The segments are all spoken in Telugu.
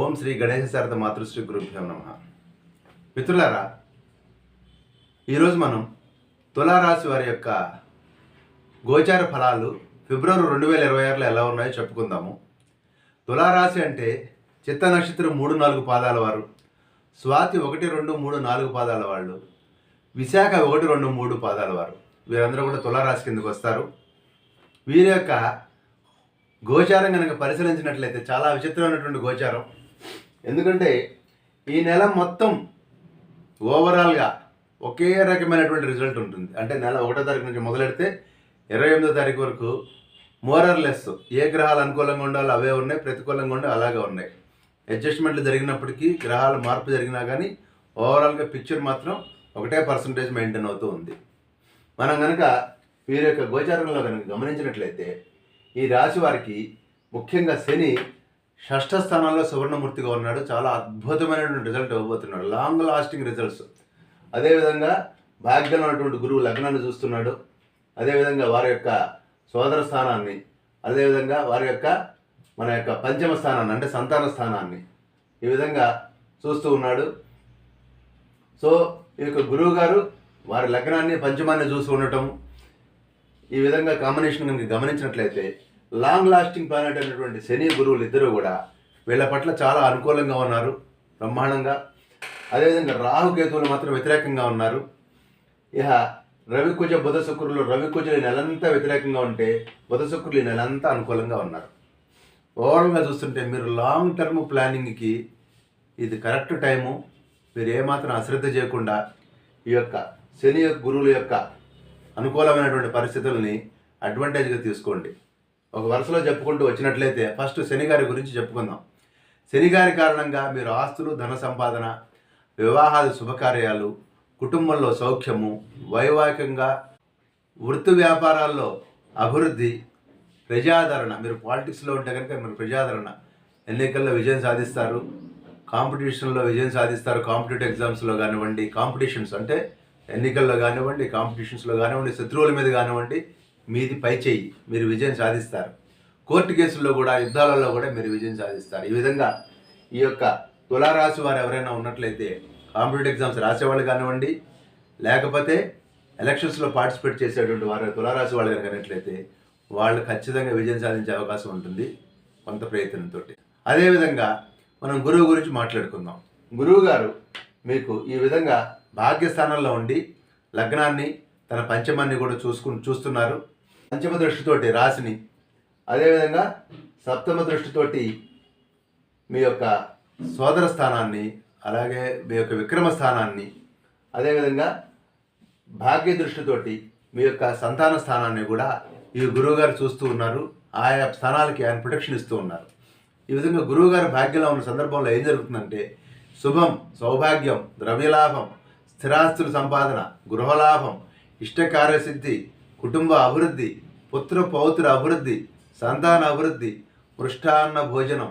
ఓం శ్రీ గణేశ శారద మాతృశ్రీ గురుభ్యం నమ. మిత్రులారా ఈరోజు మనం తులారాశి వారి యొక్క గోచార ఫలాలు ఫిబ్రవరి రెండు వేల ఇరవై ఆరులో ఎలా ఉన్నాయో చెప్పుకుందాము. తులారాశి అంటే చిత్త నక్షత్రం మూడు నాలుగు పాదాల వారు స్వాతి ఒకటి రెండు మూడు నాలుగు పాదాల వాళ్ళు విశాఖ ఒకటి రెండు మూడు పాదాల వారు. వీరందరూ కూడా తులారాశి కిందకు వస్తారు. వీరి యొక్క గోచారం కనుక పరిశీలించినట్లయితే చాలా విచిత్రమైనటువంటి గోచారం. ఎందుకంటే ఈ నెల మొత్తం ఓవరాల్గా ఒకే రకమైనటువంటి రిజల్ట్ ఉంటుంది. అంటే నెల ఒకటో తారీఖు నుంచి మొదలెడితే ఇరవై ఎనిమిదో తారీఖు వరకు మోరర్లెస్ ఏ గ్రహాలు అనుకూలంగా ఉండాలో అవే ఉన్నాయి ప్రతికూలంగా ఉండే అలాగే ఉన్నాయి. అడ్జస్ట్మెంట్లు జరిగినప్పటికీ గ్రహాల మార్పు జరిగినా కానీ ఓవరాల్గా పిక్చర్ మాత్రం ఒకటే పర్సంటేజ్ మెయింటైన్ అవుతూ ఉంది. మనం కనుక వీరి యొక్క గోచారంలో కనుక గమనించినట్లయితే ఈ రాశి వారికి ముఖ్యంగా శని షష్ఠ స్థానంలో సువర్ణమూర్తిగా ఉన్నాడు. చాలా అద్భుతమైనటువంటి రిజల్ట్ ఇవ్వబోతున్నాడు. లాంగ్ లాస్టింగ్ రిజల్ట్స్ అదేవిధంగా భాగ్యంలో ఉన్నటువంటి గురువు లగ్నాన్ని చూస్తున్నాడు. అదేవిధంగా వారి యొక్క సోదర స్థానాన్ని అదేవిధంగా వారి యొక్క మన యొక్క పంచమ స్థానాన్ని అంటే సంతాన స్థానాన్ని ఈ విధంగా చూస్తూ ఉన్నాడు. సో ఈ యొక్క గురువు గారు వారి లగ్నాన్ని పంచమాన్ని చూసి ఉండటం ఈ విధంగా కాంబినేషన్ కనుక గమనించినట్లయితే లాంగ్ లాస్టింగ్ ప్లానెట్ అయినటువంటి శని గురువులు ఇద్దరు కూడా వీళ్ళ పట్ల చాలా అనుకూలంగా ఉన్నారు బ్రహ్మాండంగా. అదేవిధంగా రాహుకేతువులు మాత్రం వ్యతిరేకంగా ఉన్నారు. ఇక రవికుజ బుధ శుక్రులు రవికుజులు నెలంతా వ్యతిరేకంగా ఉంటే బుధ శుక్రులు ఈ నెలంతా అనుకూలంగా ఉన్నారు. ఓవరాల్గా చూస్తుంటే మీరు లాంగ్ టర్మ్ ప్లానింగ్కి ఇది కరెక్ట్ టైము మీరు ఏమాత్రం అశ్రద్ధ చేయకుండా ఈ యొక్క శని యొక్క గురువుల యొక్క అనుకూలమైనటువంటి పరిస్థితుల్ని అడ్వాంటేజ్గా తీసుకోండి. ఒక వరుసలో చెప్పుకుంటూ వచ్చినట్లయితే ఫస్ట్ శనిగారి గురించి చెప్పుకుందాం. శనిగారి కారణంగా మీరు ఆస్తులు ధన సంపాదన వివాహాది శుభకార్యాలు కుటుంబంలో సౌఖ్యము వైవాహికంగా వృత్తి వ్యాపారాల్లో అభివృద్ధి ప్రజాదరణ మీరు పాలిటిక్స్లో ఉంటే కనుక మీరు ప్రజాదరణ. ఎన్నికల్లో విజయం సాధిస్తారు కాంపిటీషన్లో విజయం సాధిస్తారు కాంపిటేటివ్ ఎగ్జామ్స్లో కానివ్వండి కాంపిటీషన్స్ అంటే ఎన్నికల్లో కానివ్వండి కాంపిటీషన్స్లో కానివ్వండి శత్రువుల మీద కానివ్వండి మీది పై చేయి మీరు విజయం సాధిస్తారు. కోర్టు కేసుల్లో కూడా యుద్ధాలలో కూడా మీరు విజయం సాధిస్తారు. ఈ విధంగా ఈ యొక్క తులారాశి వారు ఎవరైనా ఉన్నట్లయితే కాంపిటేటివ్ ఎగ్జామ్స్ రాసేవాళ్ళు కానివ్వండి లేకపోతే ఎలక్షన్స్లో పార్టిసిపేట్ చేసేటువంటి వారు తులారాశి వాళ్ళు కనుకనట్లయితే వాళ్ళు ఖచ్చితంగా విజయం సాధించే అవకాశం ఉంటుంది కొంత ప్రయత్నంతో అదేవిధంగా మనం గురువు గురించి మాట్లాడుకుందాం. గురువు గారు మీకు ఈ విధంగా భాగ్యస్థానంలో ఉండి లగ్నాన్ని తన పంచమాన్ని కూడా చూసుకు చూస్తున్నారు. పంచమ దృష్టితోటి రాశిని అదేవిధంగా సప్తమ దృష్టితోటి మీ యొక్క సోదర స్థానాన్ని అలాగే మీ యొక్క విక్రమ స్థానాన్ని అదేవిధంగా భాగ్య దృష్టితోటి మీ యొక్క సంతాన స్థానాన్ని కూడా ఈ గురువుగారు చూస్తూ ఉన్నారు. ఆయా స్థానాలకి ఆయన ప్రొటెక్షన్ ఇస్తూ ఉన్నారు. ఈ విధంగా గురువుగారు భాగ్యంలో ఉన్న సందర్భంలో ఏం జరుగుతుందంటే శుభం సౌభాగ్యం ద్రవ్యలాభం స్థిరాస్తుల సంపాదన గృహలాభం ఇష్టకార్యసిద్ధి కుటుంబ అభివృద్ధి పుత్ర పౌత్ర అభివృద్ధి సంతాన అభివృద్ధి పృష్టాన్న భోజనం.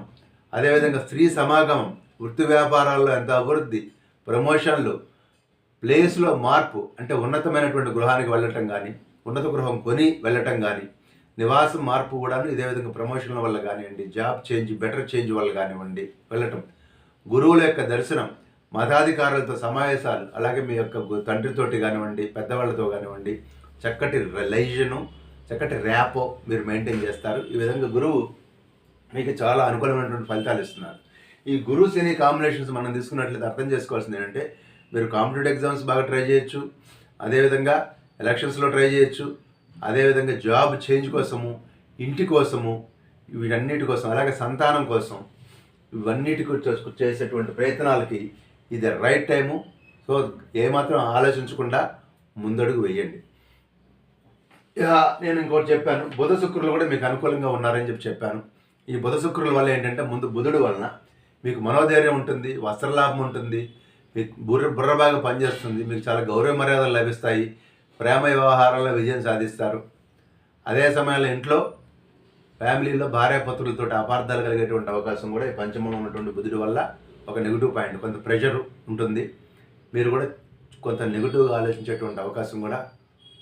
అదేవిధంగా స్త్రీ సమాగమం వృత్తి వ్యాపారాల్లో ఎంత అభివృద్ధి ప్రమోషన్లు ప్లేస్లో మార్పు అంటే ఉన్నతమైనటువంటి గృహానికి వెళ్ళటం కానీ ఉన్నత గృహం కొని వెళ్ళటం కానీ నివాసం మార్పు కూడాను ఇదే విధంగా ప్రమోషన్ల వల్ల కానివ్వండి జాబ్ చేంజ్ బెటర్ చేంజ్ వల్ల కానివ్వండి వెళ్ళటం. గురువుల యొక్క దర్శనం మతాధికారులతో సమావేశాలు అలాగే మీ యొక్క గు- తండ్రితోటి కానివ్వండి పెద్దవాళ్ళతో కానివ్వండి చక్కటి రిలైజను చక్కటి ర్యాపో మీరు మెయింటైన్ చేస్తారు. ఈ విధంగా గురువు మీకు చాలా అనుకూలమైనటువంటి ఫలితాలు ఇస్తున్నారు. ఈ గురు శని కాంబినేషన్స్ మనం తీసుకున్నట్లయితే అర్థం చేసుకోవాల్సింది ఏంటంటే మీరు కాంపిటేటివ్ ఎగ్జామ్స్ బాగా ట్రై చేయొచ్చు అదేవిధంగా ఎలక్షన్స్లో ట్రై చేయొచ్చు అదేవిధంగా జాబ్ చేంజ్ కోసము ఇంటి కోసము వీటన్నిటి కోసం అలాగే సంతానం కోసం ఇవన్నిటి చేసేటువంటి ప్రయత్నాలకి ఇది రైట్ టైము సో ఏమాత్రం ఆలోచించకుండా ముందడుగు వేయండి. నేను ఇంకోటి చెప్పాను. బుధ శుక్రులు కూడా మీకు అనుకూలంగా ఉన్నారని చెప్పి చెప్పాను. ఈ బుధ శుక్రుల వల్ల ఏంటంటే ముందు బుధుడు వలన మీకు మనోధైర్యం ఉంటుంది వస్త్రలాభం ఉంటుంది మీకు బుర్ర బుర్ర బాగా పనిచేస్తుంది మీకు చాలా గౌరవ మర్యాదలు లభిస్తాయి ప్రేమ వ్యవహారాల్లో విజయం సాధిస్తారు. అదే సమయంలో ఇంట్లో ఫ్యామిలీలో భార్యాపత్రులతో అపార్థాలు కలిగేటువంటి అవకాశం కూడా ఈ పంచమంలో ఉన్నటువంటి బుధుడి వల్ల ఒక నెగిటివ్ పాయింట్ కొంత ప్రెషర్ ఉంటుంది. మీరు కూడా కొంత నెగిటివ్గా ఆలోచించేటువంటి అవకాశం కూడా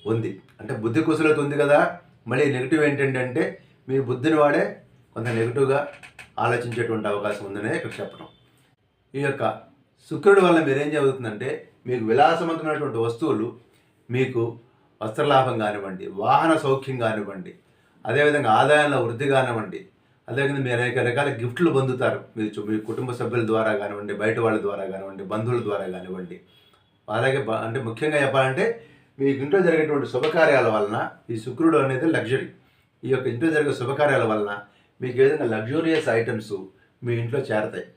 ఉంది. అంటే బుద్ధి కుశలత ఉంది కదా మళ్ళీ నెగిటివ్ ఏంటంటే మీ బుద్ధిని వాడే కొంత నెగిటివ్గా ఆలోచించేటువంటి అవకాశం ఉందనే ఇక్కడ చెప్పడం ఈ యొక్క శుక్రుడి వల్ల మీరేం జరుగుతుందంటే మీకు విలాసవంతమైనటువంటి వస్తువులు మీకు వస్త్రలాభం కానివ్వండి వాహన సౌఖ్యం కానివ్వండి అదేవిధంగా ఆదాయంలో వృద్ధి కానివ్వండి అలాగే మీరు అనేక రకాల గిఫ్ట్లు పొందుతారు. మీరు మీ కుటుంబ సభ్యుల ద్వారా కానివ్వండి బయట వాళ్ళ ద్వారా కానివ్వండి బంధువుల ద్వారా కానివ్వండి. అలాగే అంటే ముఖ్యంగా చెప్పాలంటే మీ ఇంట్లో జరిగేటువంటి శుభకార్యాల వలన ఈ శుక్రుడు అనేది లగ్జరీ. ఈ యొక్క ఇంట్లో జరిగే శుభకార్యాల వలన మీకు ఏదైనా లగ్జూరియస్ ఐటమ్స్ మీ ఇంట్లో చేరతాయి.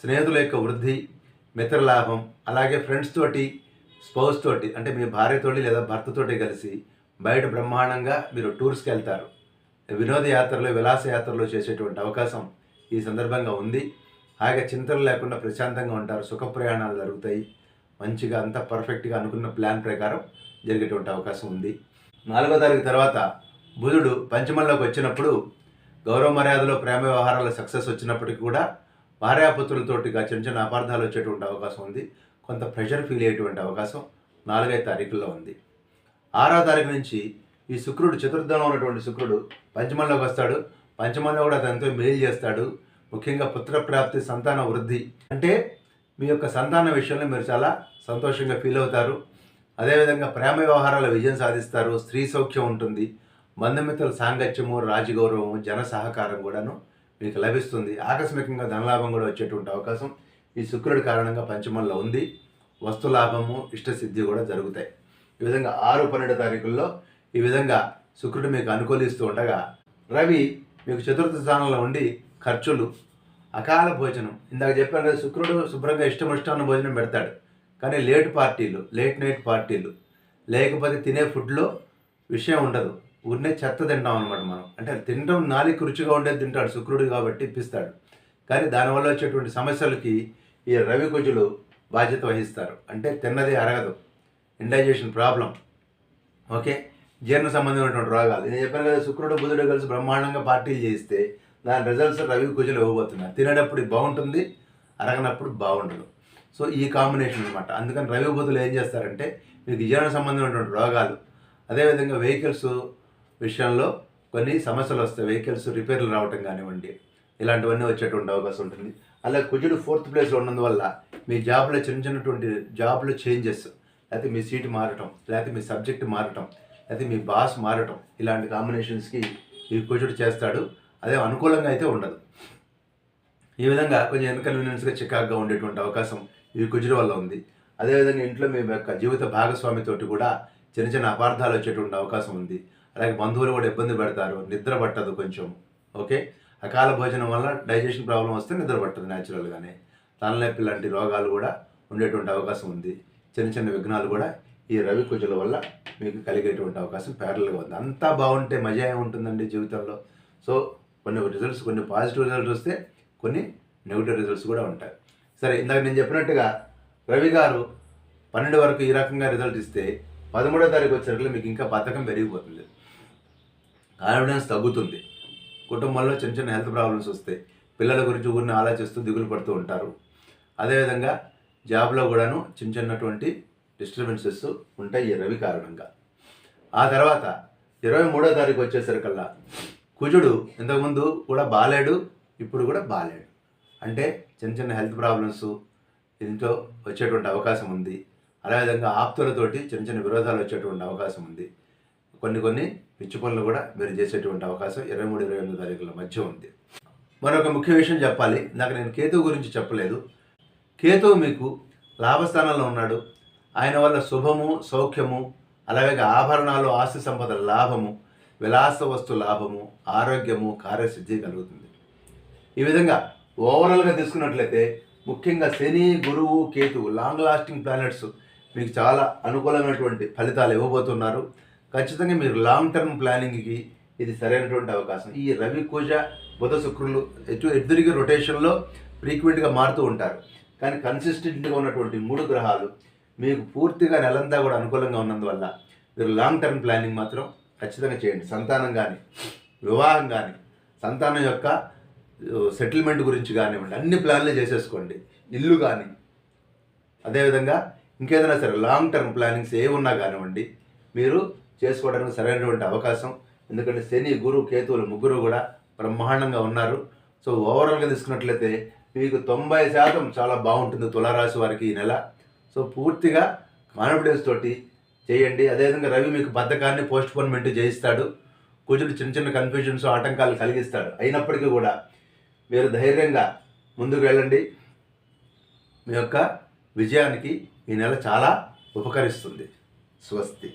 స్నేహితుల యొక్క వృద్ధి మిత్రలాభం అలాగే ఫ్రెండ్స్ తోటి స్పౌస్ తోటి అంటే మీ భార్యతోటి లేదా భర్తతోటి కలిసి బయట బ్రహ్మాండంగా మీరు టూర్స్కి వెళ్తారు. వినోద యాత్రలు విలాస యాత్రలు చేసేటువంటి అవకాశం ఈ సందర్భంగా ఉంది. హాయిగా చింతలు లేకుండా ప్రశాంతంగా ఉంటారు. సుఖ ప్రయాణాలు జరుగుతాయి. మంచిగా అంత పర్ఫెక్ట్గా అనుకున్న ప్లాన్ ప్రకారం జరిగేటువంటి అవకాశం ఉంది. నాలుగో తారీఖు తర్వాత బుధుడు పంచమంలోకి వచ్చినప్పుడు గౌరవ మర్యాదలో ప్రేమ వ్యవహారాల సక్సెస్ వచ్చినప్పటికీ కూడా భార్యాపుత్రులతోటిగా చిన్న చిన్న అపార్థాలు వచ్చేటువంటి అవకాశం ఉంది. కొంత ప్రెషర్ ఫీల్ అయ్యేటువంటి అవకాశం నాలుగైదు తారీఖుల్లో ఉంది. ఆరో తారీఖు నుంచి ఈ శుక్రుడు చతుర్థంలో ఉన్నటువంటి శుక్రుడు పంచమంలోకి వస్తాడు. పంచమంలో కూడా అతనితో మేలు చేస్తాడు. ముఖ్యంగా పుత్రప్రాప్తి సంతాన వృద్ధి. అంటే మీ యొక్క సంతాన విషయంలో మీరు చాలా సంతోషంగా ఫీల్ అవుతారు. అదేవిధంగా ప్రేమ వ్యవహారాల విజయం సాధిస్తారు. స్త్రీ సౌఖ్యం ఉంటుంది. బంధుమిత్రుల సాంగత్యము రాజగౌరవము జన సహకారం కూడాను మీకు లభిస్తుంది. ఆకస్మికంగా ధనలాభం కూడా వచ్చేటువంటి అవకాశం ఈ శుక్రుడి కారణంగా పంచమంలో ఉంది. వస్తులాభము ఇష్టసిద్ధి కూడా జరుగుతాయి. ఈ విధంగా ఆరు పన్నెండు తారీఖుల్లో ఈ విధంగా శుక్రుడు మీకు అనుకూలిస్తూ ఉండగా రవి మీకు చతుర్థ స్థానంలో ఉండి ఖర్చులు అకాల భోజనం. ఇందాక చెప్పాను కదా శుక్రుడు శుభ్రంగా ఇష్టమిష్టాన్న భోజనం పెడతాడు. కానీ లేట్ పార్టీలు లేట్ నైట్ పార్టీలు. లేకపోతే తినే ఫుడ్లో విషయం ఉండదు. ఊరినే చెత్త తింటాం అనమాట మనం. అంటే తినడం నాలుగు రుచిగా ఉండేది తింటాడు శుక్రుడు కాబట్టి ఇప్పిస్తాడు. కానీ దానివల్ల వచ్చేటువంటి సమస్యలకి ఈ రవి కుజులు బాధ్యత వహిస్తారు. అంటే తిన్నది అరగదు. ఇండైజేషన్ ప్రాబ్లం ఓకే జీర్ణ సంబంధమైనటువంటి రోగాలు. నేను చెప్పాను కదా శుక్రుడు బుధుడు కలిసి బ్రహ్మాండంగా పార్టీలు చేస్తే దాని రిజల్ట్స్ రవి కుజులు ఇవ్వబోతున్నాయి తినేటప్పుడు బాగుంటుంది అరగనప్పుడు బాగుండదు. సో ఈ కాంబినేషన్ అనమాట అందుకని రవి బుధులు ఏం చేస్తారంటే మీకు జీర్ణ సంబంధమైనటువంటి రోగాలు అదేవిధంగా వెహికల్స్ విషయంలో కొన్ని సమస్యలు వస్తాయి. వెహికల్స్ రిపేర్లు రావటం కానివ్వండి ఇలాంటివన్నీ వచ్చేటువంటి అవకాశం ఉంటుంది. అలా కుజుడు ఫోర్త్ ప్లేస్లో ఉన్నందువల్ల మీ జాబ్లో చిన్న చిన్నటువంటి జాబ్లో చేంజెస్ లేకపోతే మీ సీట్ మారటం లేకపోతే మీ సబ్జెక్ట్ మారటం అయితే మీ బాస్ మారటం. ఇలాంటి కాంబినేషన్స్కి ఈ కుజుడు చేస్తాడు. అదే అనుకూలంగా అయితే ఉండదు. ఈ విధంగా కొంచెం ఇన్కన్వీనియన్స్గా చికాగ్గా ఉండేటువంటి అవకాశం ఈ కుజుడు వల్ల ఉంది. అదేవిధంగా ఇంట్లో మీ యొక్క జీవిత భాగస్వామితోటి కూడా చిన్న చిన్న అపార్థాలు వచ్చేటువంటి అవకాశం ఉంది. అలాగే బంధువులు కూడా ఇబ్బంది పెడతారు. నిద్ర పట్టదు కొంచెం. ఓకే? అకాల భోజనం వల్ల డైజెషన్ ప్రాబ్లం వస్తే నిద్ర పట్టదు న్యాచురల్గానే తలనొప్పి లాంటి రోగాలు కూడా ఉండేటువంటి అవకాశం ఉంది. చిన్న చిన్న విఘ్నాలు కూడా ఈ రవి కుజుల వల్ల మీకు కలిగేటువంటి అవకాశం ప్యారల్గా ఉంది. అంతా బాగుంటే మజా ఉంటుందండి జీవితంలో? సో కొన్ని రిజల్ట్స్ కొన్ని పాజిటివ్ రిజల్ట్స్ వస్తే కొన్ని నెగిటివ్ రిజల్ట్స్ కూడా ఉంటాయి. సరే ఇందాక నేను చెప్పినట్టుగా రవి గారు పన్నెండు వరకు ఈ రకంగా రిజల్ట్ ఇస్తే పదమూడో తారీఖు వచ్చేసరికి మీకు ఇంకా బద్ధకం పెరిగిపోతుంది. కాన్ఫిడెన్స్ తగ్గుతుంది. కుటుంబంలో చిన్న చిన్న హెల్త్ ప్రాబ్లమ్స్ వస్తాయి పిల్లల గురించి ఊరిని ఆలోచిస్తూ దిగులు పడుతూ ఉంటారు. అదేవిధంగా జాబ్లో కూడాను చిన్న చిన్నటువంటి డిస్టర్బెన్సెస్ ఉంటాయి ఈ రవి కారణంగా. ఆ తర్వాత ఇరవై మూడో తారీఖు వచ్చేసరికల్లా కుజుడు ఇంతకుముందు కూడా బాలేడు ఇప్పుడు కూడా బాలేడు. అంటే చిన్న చిన్న హెల్త్ ప్రాబ్లమ్స్ దీంతో వచ్చేటువంటి అవకాశం ఉంది. అదేవిధంగా ఆప్తులతోటి చిన్న చిన్న విరోధాలు వచ్చేటువంటి అవకాశం ఉంది. కొన్ని కొన్ని పిచ్చి పనులు కూడా మీరు చేసేటువంటి అవకాశం ఇరవై మూడు ఇరవై ఎనిమిది తారీఖుల మధ్య ఉంది. మరొక ముఖ్య విషయం చెప్పాలి. నాకు నేను కేతువు గురించి చెప్పలేదు. కేతువు మీకు లాభస్థానంలో ఉన్నాడు. ఆయన వల్ల శుభము సౌఖ్యము అలాగే ఆభరణాలు ఆస్తి సంపద లాభము విలాస వస్తు లాభము ఆరోగ్యము కార్యసిద్ధి కలుగుతుంది. ఈ విధంగా ఓవరాల్గా తీసుకున్నట్లయితే ముఖ్యంగా శని గురువు కేతువు లాంగ్ లాస్టింగ్ ప్లానెట్స్ మీకు చాలా అనుకూలమైనటువంటి ఫలితాలు ఇవ్వబోతున్నారు. ఖచ్చితంగా మీరు లాంగ్ టర్మ్ ప్లానింగ్కి ఇది సరైనటువంటి అవకాశం. ఈ రవి కుజ బుధ శుక్రులు ఎటు ఎదురికి రొటేషన్లో ఫ్రీక్వెంట్గా మారుతూ ఉంటారు. కానీ కన్సిస్టెంట్గా ఉన్నటువంటి మూడు గ్రహాలు మీకు పూర్తిగా నెలంతా కూడా అనుకూలంగా ఉన్నందువల్ల మీరు లాంగ్ టర్మ్ ప్లానింగ్ మాత్రం ఖచ్చితంగా చేయండి. సంతానం కానీ వివాహం కానీ సంతానం యొక్క సెటిల్మెంట్ గురించి కానివ్వండి అన్ని ప్లాన్లు చేసేసుకోండి. ఇల్లు కానీ అదేవిధంగా ఇంకేదైనా సరే లాంగ్ టర్మ్ ప్లానింగ్స్ ఏ ఉన్నా కానివ్వండి మీరు చేసుకోవడానికి సరైనటువంటి అవకాశం. ఎందుకంటే శని గురు కేతువులు ముగ్గురు కూడా బ్రహ్మాండంగా ఉన్నారు. సో ఓవరాల్గా తీసుకున్నట్లయితే మీకు తొంభై శాతం చాలా బాగుంటుంది తులారాశి వారికి ఈ నెల. సో పూర్తిగా కాన్ఫిడెన్స్ తోటి చేయండి. అదేవిధంగా రవి మీకు బద్ధకాన్ని పోస్ట్ పోన్మెంట్ చేయిస్తాడు. కుజుడు చిన్న చిన్న కన్ఫ్యూజన్స్ ఆటంకాలు కలిగిస్తాడు. అయినప్పటికీ కూడా మీరు ధైర్యంగా ముందుకు వెళ్ళండి. మీ యొక్క విజయానికి ఈ నెల చాలా ఉపకరిస్తుంది. స్వస్తి.